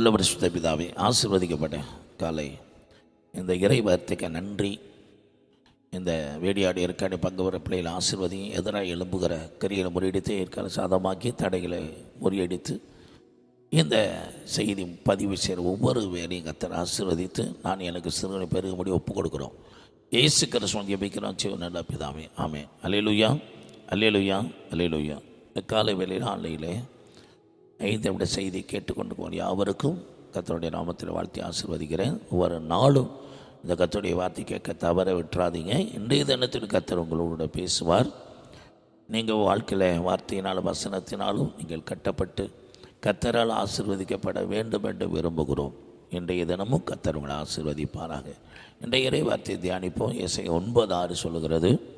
நல்ல பரிசுத்த பிதாவே ஆசிர்வதிக்கப்பட்ட காலை. இந்த இறை வார்த்தைக்கு நன்றி. இந்த வேடியாடி ஏற்காடு பங்கு வர பிள்ளைகளை ஆசீர்வதியும் எதிராக எழும்புகிற கரிகளை முறியடித்து ஏற்காடு சாதமாக்கி தடைகளை முறியடித்து இந்த செய்தி பதிவு செய்கிற ஒவ்வொரு வேலையும் கத்தர் ஆசீர்வதித்து நான் எனக்கு சிறுவனை பெருகும்படி ஒப்புக் கொடுக்குறோம் ஏசு கரசுவன் ஜெபிக்கிறோம். சிவ நல்ல பிதாவே. ஆமே அலையலுயா அலையலுயா அலையலுயா இந்த காலை வேலையில் ஆன்லையிலே ஐந்து விட செய்தி கேட்டுக்கொண்டு போன யாவருக்கும் கத்தருடைய நாமத்தில் வாழ்த்தி ஆசிர்வதிக்கிறேன். ஒவ்வொரு நாளும் இந்த கத்தருடைய வார்த்தை கேட்க தவற விட்டுறாதீங்க. இன்றைய தினத்தில் கத்தர் உங்களோட பேசுவார். நீங்கள் வாழ்க்கையில் வார்த்தையினாலும் வசனத்தினாலும் நீங்கள் கட்டப்பட்டு கத்தரால் ஆசீர்வதிக்கப்பட வேண்டும் என்று விரும்புகிறோம். இன்றைய தினமும் கத்தர் உங்களை ஆசிர்வதிப்பாராக. இன்றைய இறை வார்த்தையை தியானிப்போம். இசை ஒன்பது ஆறு சொல்லுகிறது.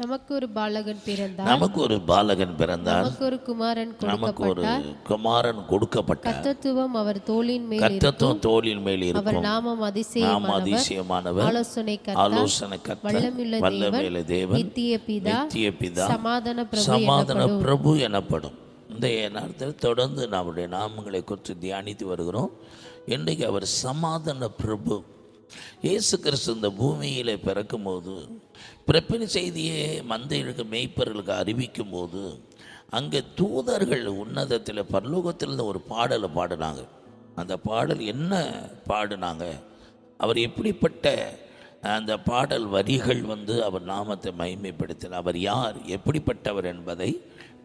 நமக்கு ஒரு பாலகன் பிறந்தார். நமக்கு ஒரு பாலகன் பிறந்தார். நமக்கு ஒரு குமாரன் நமக்கு ஒரு குமாரன் கொடுக்கப்பட்டார். கத்தத்துவம் அவர் தோளின் மேல் கத்தத்துவம் தோளின் மேல் அவர் இருக்கும். நாமம் நாம் அதிசயமானவர் அதிசயமானவர். ஆலோசனை கர்த்தா. ஆலோசனை கத்த வல்லமையுள்ள வல்லமையில தேவன். நித்திய பிதா. நித்திய பிதா. சமாதான பிரபு சமாதான பிரபு எனப்படும். இந்த நேரத்தில் தொடர்ந்து நம்முடைய நாமங்களை குறித்து தியானித்து வருகிறோம். இன்றைக்கு அவர் சமாதான பிரபு. இயேசு கிறிஸ்து இந்த பூமியில் பிறக்கும்போது பிறப்பின் செய்தியை மந்தைகளுக்கு மெய்ப்பர்களுக்கு அறிவிக்கும் போது அங்கே தூதர்கள் உன்னதத்தில் பரலோகத்தில் ஒரு பாடலை பாடினாங்க. அந்த பாடல் என்ன பாடினாங்க? அவர் எப்படிப்பட்ட அந்த பாடல் வரிகள் வந்து அவர் நாமத்தை மகிமைப்படுத்தினார் அவர் யார் எப்படிப்பட்டவர் என்பதை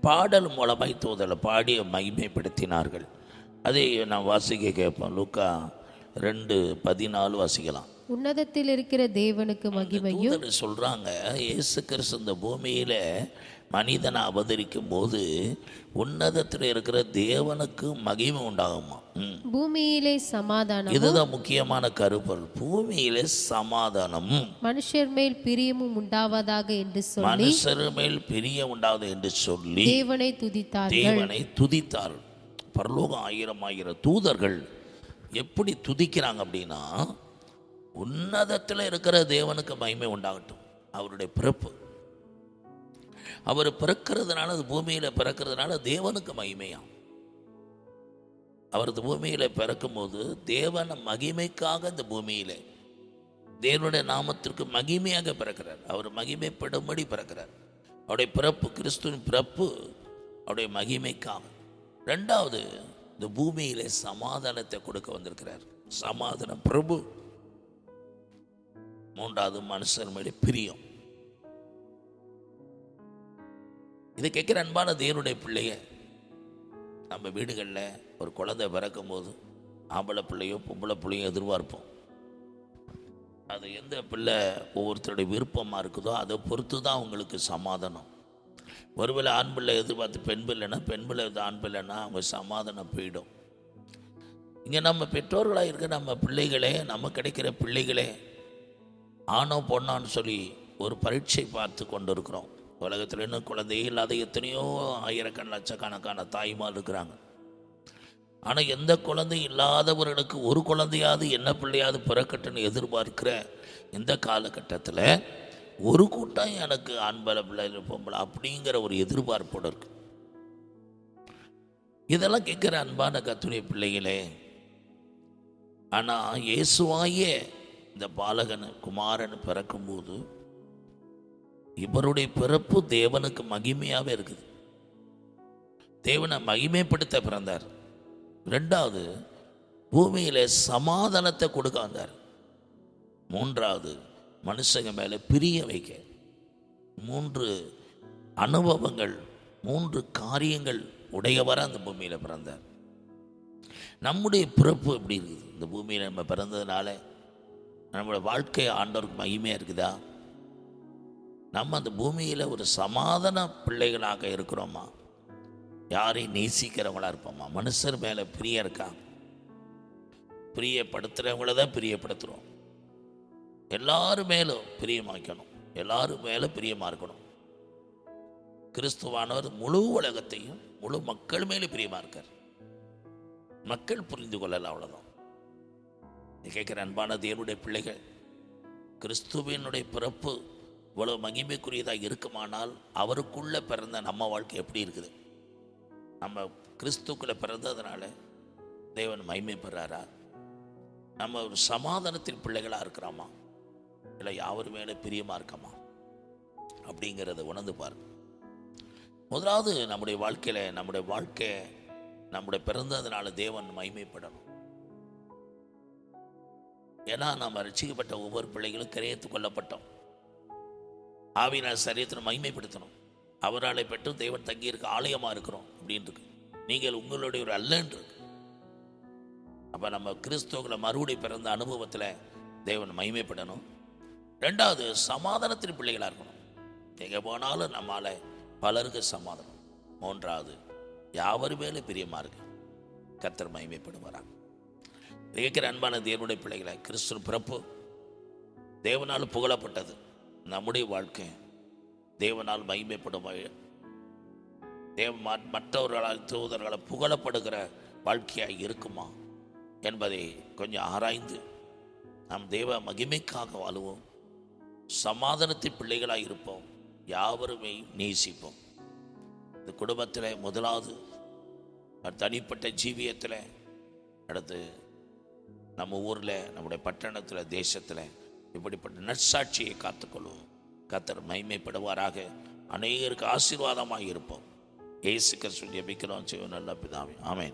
பாடல் மூலமாய் தூதலை பாடி மகிமைப்படுத்தினார்கள். அதை நான் வாசிக்க கேட்போம். லூக்கா ரெண்டு பதினாலு வாசிக்கலாம். உன்னதத்தில் இருக்கிற தேவனுக்கு மகிமையும் தூதர் சொல்றாங்க இயேசு கிறிஸ்து இந்த பூமியில மனிதனை அவதரிக்கும் போது உன்னதத்தில் இருக்கிற தேவனுக்கு மகிமை உண்டாகுமா. பூமியிலே சமாதானம் இதுதான் முக்கியமான கருப்பொருள். பூமியிலே சமாதானமும் மனுஷர் மேல் பிரியமும் உண்டாவதாக என்று சொல்லி மனுஷர் மேல் பிரிய உண்டாவது என்று சொல்லி தேவனை துதித்தார்கள். தேவனை துதித்தார் பரலோகம் ஆயிரம் ஆயிரம் தூதர்கள் எப்படி துதிக்கிறாங்க அப்படின்னா உன்னதத்தில் இருக்கிற தேவனுக்கு மகிமை உண்டாகட்டும். அவருடைய பிறப்பு. அவர் பிறக்கிறதுனால அது பூமியில் பிறக்கிறதுனால தேவனுக்கு மகிமையாம் அவரது பூமியில் பிறக்கும்போது தேவன மகிமைக்காக இந்த பூமியில் தேவனுடைய நாமத்திற்கு மகிமையாக பிறக்கிறார். அவர் மகிமைப்படும்படி பிறக்கிறார். அவருடைய பிறப்பு கிறிஸ்துவின் பிறப்பு அவருடைய மகிமைக்காக. ரெண்டாவது இந்த பூமியிலே சமாதானத்தை கொடுக்க வந்திருக்கிறார். சமாதான பிரபு. மூன்றாவது மனுஷன் மேலே பிரியம். இதை கேட்குற அன்பான தேவனுடைய பிள்ளைய நம்ம வீடுகளில் ஒரு குழந்தை பிறக்கும் போது ஆம்பளை பிள்ளையோ பொம்பளை பிள்ளையோ எதிர்பார்ப்போம். அது எந்த பிள்ளை ஒவ்வொருத்தருடைய விருப்பமாக இருக்குதோ அதை பொறுத்து தான் அவங்களுக்கு சமாதானம். ஒருவேளை ஆண் பிள்ளை எதிர்பார்த்து பெண் பிள்ளைனா பெண் பிள்ளை எது ஆண் பிள்ளைனா அவங்க சமாதானம் போயிடும். இங்கே நம்ம பெற்றோர்களாக இருக்க நம்ம பிள்ளைகளே நம்ம கிடைக்கிற பிள்ளைகளே ஆணோ பொண்ணான்னு சொல்லி ஒரு பரீட்சை பார்த்து கொண்டு இருக்கிறோம் உலகத்தில் இன்னும் குழந்தையே இல்லாத எத்தனையோ ஆயிரக்கண லட்சக்கணக்கான தாய்மார் இருக்கிறாங்க. ஆனால் எந்த குழந்தையும் இல்லாதவர்களுக்கு ஒரு குழந்தையாவது என்ன பிள்ளையாவது பிறக்கட்டுன்னு எதிர்பார்க்கிற இந்த காலகட்டத்தில் ஒரு கூட்டம் எனக்கு ஆண்பல பிள்ளை பொம்பளை அப்படிங்கிற ஒரு எதிர்பார்ப்போடு இருக்கு. இதெல்லாம் கேட்குற அன்பான கத்துடைய பிள்ளைகளே ஆனால் இயேசுவாயே இந்த பாலகன் குமாரன் பிறக்கும்போது இவருடைய பிறப்பு தேவனுக்கு மகிமையாகவே இருக்குது. தேவனை மகிமைப்படுத்த பிறந்தார். ரெண்டாவது பூமியில் சமாதானத்தை கொடுக்க வந்தார். மூன்றாவது மனுஷங்க மேலே பிரிய வைக்க. மூன்று அனுபவங்கள் மூன்று காரியங்கள் உடையவராக அந்த பூமியில் பிறந்தார். நம்முடைய பிறப்பு எப்படி இருக்குது? இந்த பூமியில் நம்ம பிறந்ததுனால நம்மளோட வாழ்க்கை ஆண்டவருக்கு மகிமையாக இருக்குதா? நம்ம அந்த பூமியில் ஒரு சமாதான பிள்ளைகளாக இருக்கிறோமா? யாரையும் நேசிக்கிறவங்களா இருப்போமா? மனுஷர் மேலே பிரியம் இருக்கா? பிரியப்படுத்துகிறவங்கள தான் பிரியப்படுத்துகிறோம் எல்லாரும் மேலும் பிரியமாக்கணும். எல்லாரும் மேலே பிரியமாக இருக்கணும். கிறிஸ்துவானவர் முழு உலகத்தையும் முழு மக்கள் மேலே பிரியமாக இருக்கார். மக்கள் புரிந்து கொள்ளலாம் அவ்வளோதான் கேட்குற அன்பான தேவனுடைய பிள்ளைகள் கிறிஸ்துவினுடைய பிறப்பு இவ்வளவு மகிமைக்குரியதாக இருக்குமானால் அவருக்குள்ளே பிறந்த நம்ம வாழ்க்கை எப்படி இருக்குது? நம்ம கிறிஸ்துக்குள்ளே பிறந்ததுனால தேவன் மகிமை பெறாரா நம்ம ஒரு சமாதானத்தின் பிள்ளைகளாக இருக்கிறோமா? இல்லை யாவர் மேலே பிரியமாக இருக்கமா? அப்படிங்கிறத உணர்ந்து பாருங்க. முதலாவது நம்முடைய வாழ்க்கையில் நம்முடைய வாழ்க்கை நம்முடைய பிறந்ததுனால தேவன் மகிமைப்படணும். ஏன்னா நம்ம ரட்சிக்கப்பட்ட ஒவ்வொரு பிள்ளைகளும் கிரையத்து கொல்லப்பட்டோம். ஆவினால் சரீரத்தில் மகிமைப்படுத்தணும். அவராலை பெற்று தேவன் தங்கியிருக்க ஆலயமாக இருக்கிறோம் அப்படின்ட்டு நீங்கள் உங்களுடைய ஒரு அல்லன்று. அப்போ நம்ம கிறிஸ்துவங்களை மறுபடி பிறந்த அனுபவத்தில் தேவன் மகிமைப்படணும். ரெண்டாவது சமாதானத்தின் பிள்ளைகளாக இருக்கணும். எங்கே போனாலும் நம்மால் பலருக்கு சமாதானம். மூன்றாவது யாவர் மேலே பிரியமாக இருக்கு கத்தர் மகிமைப்படுவாராம் இருக்கிற அன்பான தேவனுடைய பிள்ளைகளை கிறிஸ்துவ பிறப்பு தேவனால் புகழப்பட்டது. நம்முடைய வாழ்க்கை தேவனால் மகிமைப்படும் தேவ மற்றவர்களால் தூதர்களால் புகழப்படுகிற வாழ்க்கையாக இருக்குமா என்பதை கொஞ்சம் ஆராய்ந்து நாம் தேவ மகிமைக்காக வாழுவோம். சமாதானத்தின் பிள்ளைகளாக இருப்போம் யாவருமே நேசிப்போம். இந்த குடும்பத்தில் முதலாவது தனிப்பட்ட ஜீவியத்தில் அடுத்து நம்ம ஊரில் நம்முடைய பட்டணத்தில் தேசத்தில் இப்படிப்பட்ட நற்சாட்சியை காத்துக்கொள்வோம். கத்தர் மகிமைப்படுவாராக. அநேகருக்கு ஆசீர்வாதமாக இருப்போம் ஏசு கிறிஸ்து ஜெபிக்கிறோம். சிவ நல்ல பிதாவே. ஆமேன்.